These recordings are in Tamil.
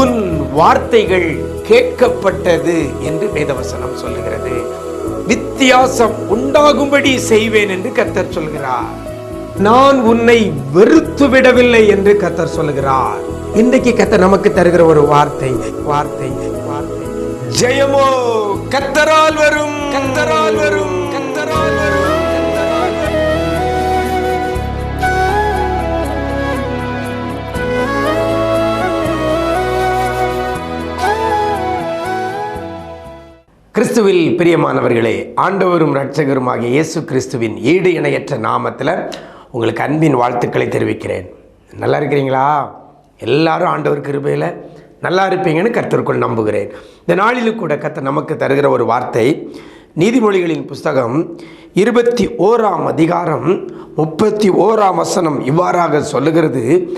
உன் வார்த்தைகள் கேட்கப்பட்டது என்று வேதவசனம் சொல்லுகிறது. வித்தியாசம் உண்டாகும்படி செய்வேன் என்று கத்தர் சொல்கிறார். நான் உன்னை வெறுத்து விடவில்லை என்று கத்தர் சொல்லுகிறார் இன்றைக்கு கத்தர் நமக்கு தருகிற ஒரு வார்த்தை வார்த்தை வார்த்தை. ஜெயமோ கத்தரால் வரும் வரும். கிறிஸ்துவில் பிரியமானவர்களே ஆண்டவரும் இரட்சகருமாகிய இயேசு கிறிஸ்துவின் ஈடு இணையற்ற நாமத்தில் உங்களுக்கு அன்பின் வாழ்த்துக்களை தெரிவிக்கிறேன். நல்லா இருக்கிறீங்களா? எல்லாரும் ஆண்டவர் கிருபையில் நல்லா இருப்பீங்கன்னு கர்த்தருக்குள் நம்புகிறேன். இந்த நாளிலும் கூட கர்த்தர் நமக்கு தருகிற ஒரு வார்த்தை நீதிமொழிகளின் புஸ்தகம் இருபத்தி ஓராம் அதிகாரம் முப்பத்தி ஓராம் வசனம் இவ்வாறாக சொல்லுகிறது.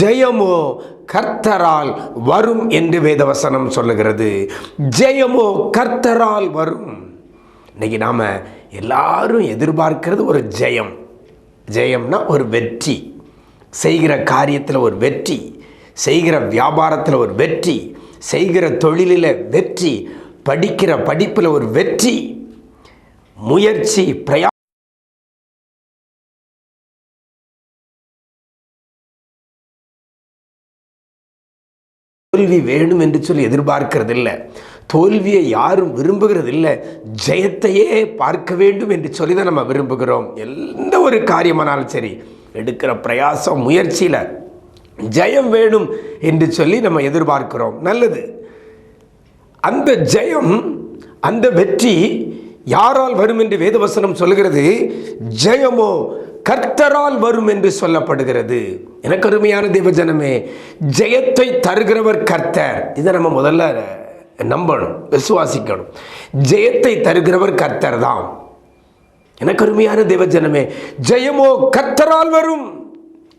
ஜெயமோ கர்த்தரால் வரும் என்று வேதவசனம் சொல்லுகிறது. ஜெயமோ கர்த்தரால் வரும். இன்னைக்கு நாம் எல்லாரும் எதிர்பார்க்கிறது ஒரு ஜெயம். ஜெயம்னா ஒரு வெற்றி. செய்கிற காரியத்தில் ஒரு வெற்றி. செய்கிற வியாபாரத்தில் ஒரு வெற்றி. செய்கிற தொழிலில் வெற்றி. படிக்கிற படிப்பில் ஒரு வெற்றி. முயற்சி பிரயா தோல்வி வேணும் என்று சொல்லி எதிர்பார்க்கிறது இல்லை தோல்வியை யாரும் விரும்புகிறது இல்லை ஜெயத்தையே பார்க்க வேண்டும் என்று சொல்லி தான் நம்ம விரும்புகிறோம். எந்த ஒரு காரியமானாலும் சரி எடுக்கிற பிரயாசம் முயற்சியில் ஜெயம் வேணும் என்று சொல்லி நம்ம எதிர்பார்க்கிறோம். நல்லது. அந்த ஜெயம் அந்த வெற்றி யாரால் வரும் என்று வேதவசனம் சொல்கிறது ஜெயமோ கர்த்தரால் வரும் என்று சொல்லப்படுகிறது. எனக்கு அருமையான தேவஜனமே ஜெயத்தை தருகிறவர் கர்த்தர். இதை நம்ம முதல்ல நம்பணும் விசுவாசிக்கணும். ஜெயத்தை தருகிறவர் கர்த்தர் தான். எனக்கு அருமையான தேவஜனமே ஜெயமோ கர்த்தரால் வரும்.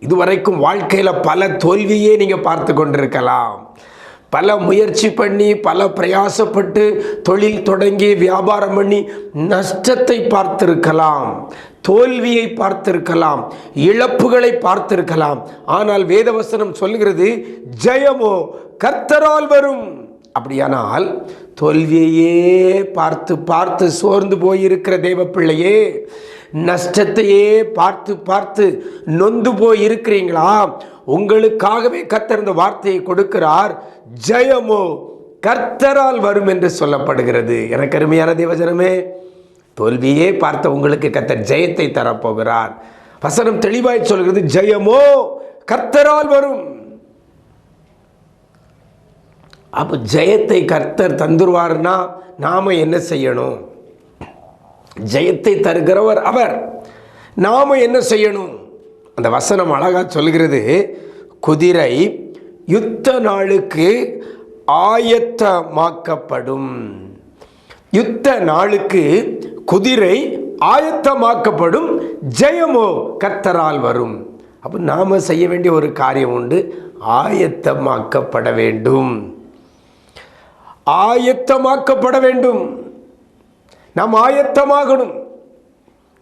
இதுவரைக்கும் வாழ்க்கையில் பல தோல்வியே நீங்கள் பார்த்து கொண்டிருக்கலாம். பல முயற்சி பண்ணி பல பிரயாசப்பட்டு தொழில் தொடங்கி வியாபாரம் பண்ணி நஷ்டத்தை பார்த்திருக்கலாம் தோல்வியை பார்த்திருக்கலாம் இழப்புகளை பார்த்திருக்கலாம். ஆனால் வேதவசனம் சொல்கிறது ஜெயமோ கர்த்தரால் வரும். அப்படியானால் தோல்வியையே பார்த்து பார்த்து சோர்ந்து போயிருக்கிற தேவ பிள்ளையே நஷ்டத்தையே பார்த்து பார்த்து நொந்து போய் இருக்கிறீங்களா உங்களுக்காகவே கத்திருந்த வார்த்தையை கொடுக்கிறார். ஜெயமோ கர்த்தரால் வரும் என்று சொல்லப்படுகிறது. எனக்கு அருமையான தேவஜனமே தோல்வியே பார்த்த உங்களுக்கு கர்த்தர் ஜெயத்தை தரப்போகிறார். வசனம் தெளிவாய் சொல்கிறது ஜெயமோ கர்த்தரால் வரும். அப்போ ஜெயத்தை கர்த்தர் தந்துருவார்னா நாம என்ன செய்யணும்? ஜெயத்தை தருகிறவர் அவர். நாம என்ன செய்யணும்? அந்த வசனம் அழகா சொல்கிறது குதிரை யுத்த நாளுக்கு ஆயத்தமாக்கப்படும். யுத்த நாளுக்கு குதிரை ஆயத்தமாக்கப்படும். ஜெயமோ கத்தரால் வரும். அப்போ நாம் செய்ய வேண்டிய ஒரு காரியம் உண்டு. ஆயத்தமாக்கப்பட வேண்டும். ஆயத்தமாக்கப்பட வேண்டும். நாம் ஆயத்தமாகணும்.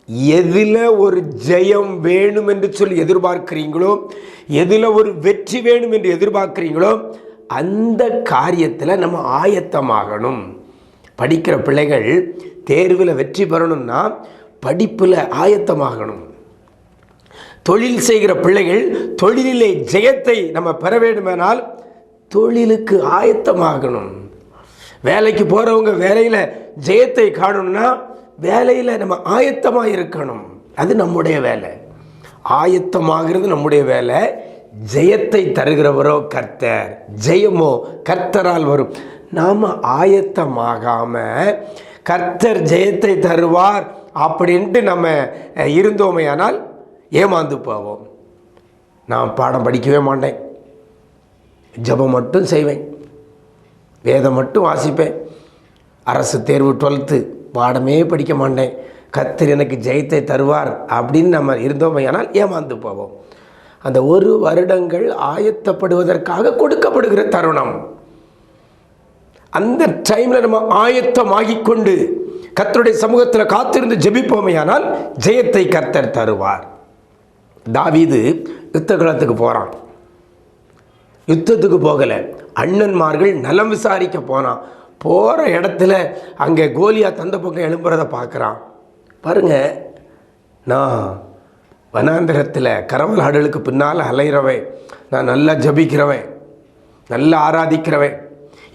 எதில் ஒரு ஜெயம் வேணும் என்று சொல்லி எதிர்பார்க்கிறீங்களோ எதில் ஒரு வெற்றி வேணும் என்று எதிர்பார்க்கிறீங்களோ அந்த காரியத்தில் நம்ம ஆயத்தமாகணும். படிக்கிற பிள்ளைகள் தேர்வில் வெற்றி பெறணும்னா படிப்பில் ஆயத்தமாகணும். தொழில் செய்கிற பிள்ளைகள் தொழிலிலே ஜெயத்தை நம்ம பெற வேண்டுமானால் தொழிலுக்கு ஆயத்தமாகணும். வேலைக்கு போகிறவங்க வேலையில் ஜெயத்தை காணணும்னா வேலையில் நம்ம ஆயத்தமாக இருக்கணும். அது நம்முடைய வேலை. ஆயத்தமாகிறது நம்முடைய வேலை. ஜெயத்தை தருகிறவரோ கர்த்தர். ஜெயமோ கர்த்தரால் வரும். நாம் ஆயத்தமாகாமல் கர்த்தர் ஜெயத்தை தருவார் அப்படின்ட்டு நம்ம இருந்தோமையானால் ஏமாந்து போவோம். நான் பாடம் படிக்கவே மாட்டேன். ஜபம் மட்டும் செய்வேன். வேதம் மட்டும் வாசிப்பேன். அரசு தேர்வு டுவெல்த்து. பாடமே படிக்க மாட்டேன். கத்தர் எனக்கு ஜெயத்தை தருவார் அப்படின்னு நம்ம இருந்தோமையானால் ஏமாந்து போவோம். அந்த ஒரு வருடங்கள் ஆயத்தப்படுவதற்காக கொடுக்கப்படுகிற தருணம். அந்த டைமில் நம்ம ஆயத்தமாகி கொண்டு கத்தருடைய சமூகத்தில் காத்திருந்து ஜெபிப்போமையானால் ஜெயத்தை கர்த்தர் தருவார். தாவீது யுத்த களத்துக்கு போகிறான் யுத்தத்துக்கு போகலை. அண்ணன்மார்கள் நலம் விசாரிக்க போனான். போகிற இடத்துல அங்கே கோலியா தந்த பக்கம் எழும்புறதை பார்க்குறான். பாருங்க நான் வனாந்திரத்தில் கரவல் ஆடலுக்கு பின்னால் அலைகிறவன் நான் நல்லா ஜபிக்கிறவன் நல்லா ஆராதிக்கிறவன்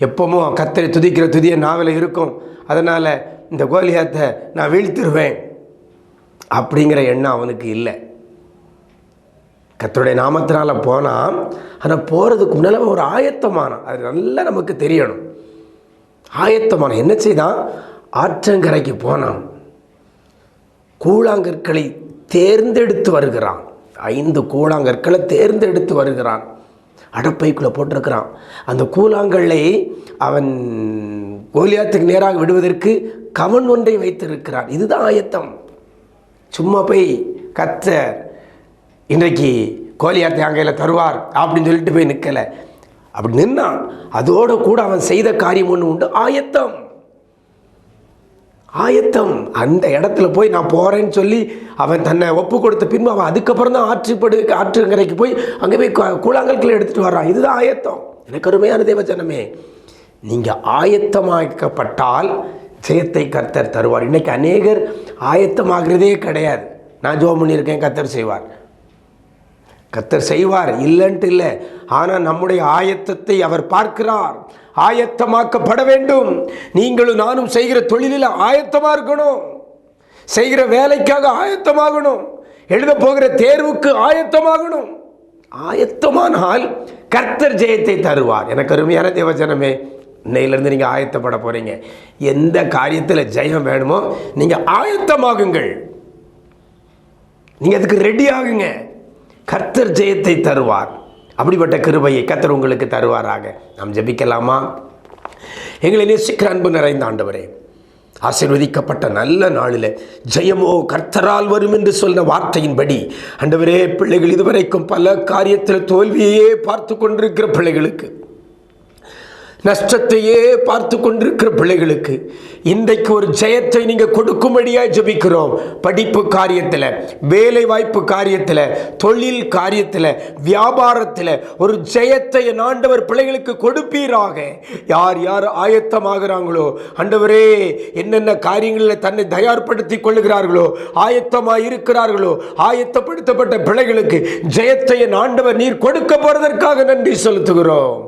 எப்பவும் கத்தரை துதிக்கிற துதிய நாவல் இருக்கும். அதனால் இந்த கோலியாத்தை நான் வீழ்த்திருவேன் அப்படிங்கிற எண்ணம் அவனுக்கு இல்லை. கத்தருடைய நாமத்தினால போனால் ஆனால் போகிறதுக்கு முன்னால் ஒரு ஆயத்தமானான். அது நல்லா நமக்கு தெரியணும். ஆயத்தமான என்ன செய்தான்? ஆற்றங்கரைக்கு போனான். கூழாங்கற்களை தேர்ந்தெடுத்து வருகிறான். ஐந்து கூழாங்கற்களை தேர்ந்தெடுத்து வருகிறான். அடப்பைக்குள்ளே போட்டிருக்கிறான். அந்த கூழாங்கல்லை அவன் கோலியாத்துக்கு நேராக விடுவதற்கு கவன் ஒன்றை வைத்திருக்கிறான். இதுதான் ஆயத்தம். சும்மா போய் கத்தர் இன்றைக்கு கோலியாத்தை அங்கையில் தருவார் அப்படின்னு சொல்லிட்டு போய் நிற்கலை அப்படி நின்னான் அதோடு கூட அவன் செய்த காரியம் ஒன்று உண்டு. ஆயத்தம். ஆயத்தம். அந்த இடத்துல போய் நான் போகிறேன்னு சொல்லி அவன் தன்னை ஒப்பு கொடுத்த பின்பு அவன் அதுக்கப்புறம் தான் ஆற்றுப்படு ஆற்றுங்கரைக்கு போய் அங்கே போய் கூழாங்கற்களை எடுத்துகிட்டு வர்றான். இதுதான் ஆயத்தம். எனக்கு அருமையான தேவஜனமே நீங்கள் ஆயத்தமாக்கப்பட்டால் ஜெயத்தை கர்த்தர் தருவார். இன்றைக்கி அநேகர் ஆயத்தமாகிறதே கிடையாது. நான் ஜோம் பண்ணியிருக்கேன் கர்த்தர் செய்வார். கத்தர் செய்வார். இல்லைன்ட்டு இல்லை. ஆனால் நம்முடைய ஆயத்தத்தை அவர் பார்க்கிறார். ஆயத்தமாக்கப்பட வேண்டும். நீங்களும் நானும் செய்கிற தொழிலில் ஆயத்தமாக இருக்கணும். செய்கிற வேலைக்காக ஆயத்தமாகணும். எழுத போகிற தேர்வுக்கு ஆயத்தமாகணும். ஆயத்தமானால் கர்த்தர் ஜெயத்தை தருவார். எனக்கு அருமையான தேவஜனமே இன்னையிலேருந்து நீங்கள் ஆயத்தப்பட போகிறீங்க எந்த காரியத்தில் ஜெயம் வேணுமோ நீங்கள் ஆயத்தமாகுங்கள். நீங்கள் அதுக்கு ரெடி ஆகுங்க. கர்த்தர் ஜெயத்தை தருவார். அப்படிப்பட்ட கிருபையை கர்த்தர் உங்களுக்கு தருவாராக. நாம் ஜெபிக்கலாமா? எங்களை நேசிக்கிற அன்பு நிறைந்த ஆண்டவரே ஆசீர்வதிக்கப்பட்ட நல்ல நாளில் ஜெயமோ கர்த்தரால் வரும் என்று சொன்ன வார்த்தையின்படி ஆண்டவரே பிள்ளைகள் இதுவரைக்கும் பல காரியத்தில் தோல்வியையே பார்த்து கொண்டிருக்கிற பிள்ளைகளுக்கு நஷ்டத்தையே பார்த்து கொண்டிருக்கிற பிள்ளைகளுக்கு இன்றைக்கு ஒரு ஜெயத்தை நீங்கள் கொடுக்கும்படியாக ஜெபிக்கிறோம். படிப்பு காரியத்தில் வேலை வாய்ப்பு காரியத்தில் தொழில் காரியத்தில் வியாபாரத்தில் ஒரு ஜெயத்தை என் ஆண்டவர் பிள்ளைகளுக்கு கொடுப்பீராக. யார் யார் ஆயத்தமாகிறாங்களோ ஆண்டவரே என்னென்ன காரியங்களில் தன்னை தயார்படுத்தி கொள்ளுகிறார்களோ ஆயத்தமாக இருக்கிறார்களோ ஆயத்தப்படுத்தப்பட்ட பிள்ளைகளுக்கு ஜெயத்தை என் ஆண்டவர் நீர் கொடுக்க போகிறதற்காக நன்றி செலுத்துகிறோம்.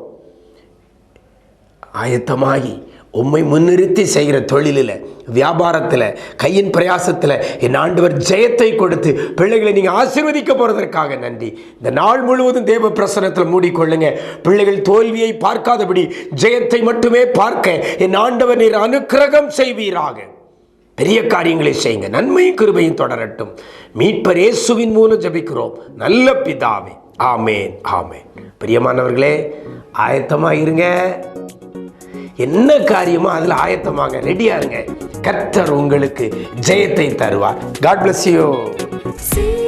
ஆயத்தமாகி உம்மை முன்னிறுத்தி செய்கிற தொழிலில் வியாபாரத்தில் கையின் பிரயாசத்தில் என் ஆண்டவர் ஜெயத்தை கொடுத்து பிள்ளைகளை நீங்கள் ஆசீர்வதிக்க போகிறதற்காக நன்றி. இந்த நாள் முழுவதும் தேவ பிரசனத்தில் மூடிக்கொள்ளுங்க. பிள்ளைகள் தோல்வியை பார்க்காதபடி ஜெயத்தை மட்டுமே பார்க்க என் ஆண்டவர் நீர் அனுக்கிரகம் செய்வீராக. பெரிய காரியங்களை செய்யுங்க. நன்மையும் கிருபையும் தொடரட்டும். மீட்பர் இயேசுவின் மூலம் ஜபிக்கிறோம். நல்ல பிதாவே. ஆமேன் ஆமேன். பிரியமானவர்களே ஆயத்தமாக இருங்க. என்ன காரியமோ அதில் ஆயத்தமாக ரெடியா இருங்க. கர்த்தர் உங்களுக்கு ஜெயத்தை தருவார். God bless you See